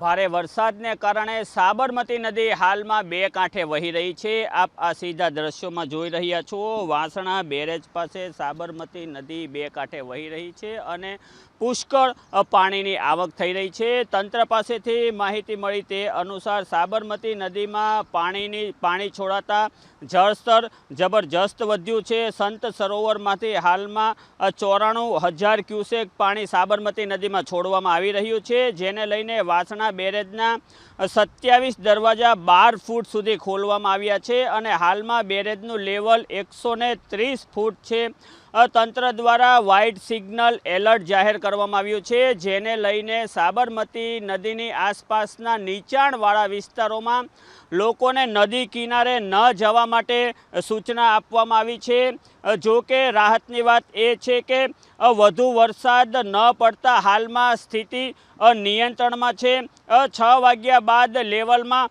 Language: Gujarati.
ભારે વરસાદને કારણે સાબરમતી નદી હાલમાં બે કાંઠે વહી રહી છે. આપ આ સીધા દ્રશ્યોમાં જોઈ રહ્યા છો. વાસણા બેરેજ પાસે સાબરમતી નદી બે કાંઠે વહી રહી છે અને પુષ્કળ પાણીની આવક થઈ રહી છે. તંત્ર પાસેથી માહિતી મળી તે અનુસાર સાબરમતી નદીમાં પાણીની, પાણી છોડાતા જળસ્તર જબરજસ્ત વધ્યું છે. સંત સરોવરમાંથી હાલમાં ચોરાણું હજાર ક્યુસેક પાણી સાબરમતી નદીમાં છોડવામાં આવી રહ્યું છે, જેને લઈને વાસણા બેરેજના સત્યાવીસ દરવાજા બાર ફૂટ સુધી ખોલવામાં આવ્યા છે અને હાલમાં બેરેજનું લેવલ એકસો ત્રીસ ફૂટ છે. તંત્ર દ્વારા વ્હાઇટ સિગ્નલ એલર્ટ જાહેર કરવામાં આવ્યું છે, જેને લઈને સાબરમતી નદીની આસપાસના નીચાણવાળા વિસ્તારોમાં લોકોને નદી કિનારે ન જવા માટે સૂચના આપવામાં આવી છે. જો કે રાહતની વાત એ છે કે, વધુ વરસાદ ન પડતા હાલમાં સ્થિતિ નિયંત્રણમાં છે. છ વાગ્યા બાદ લેવલમાં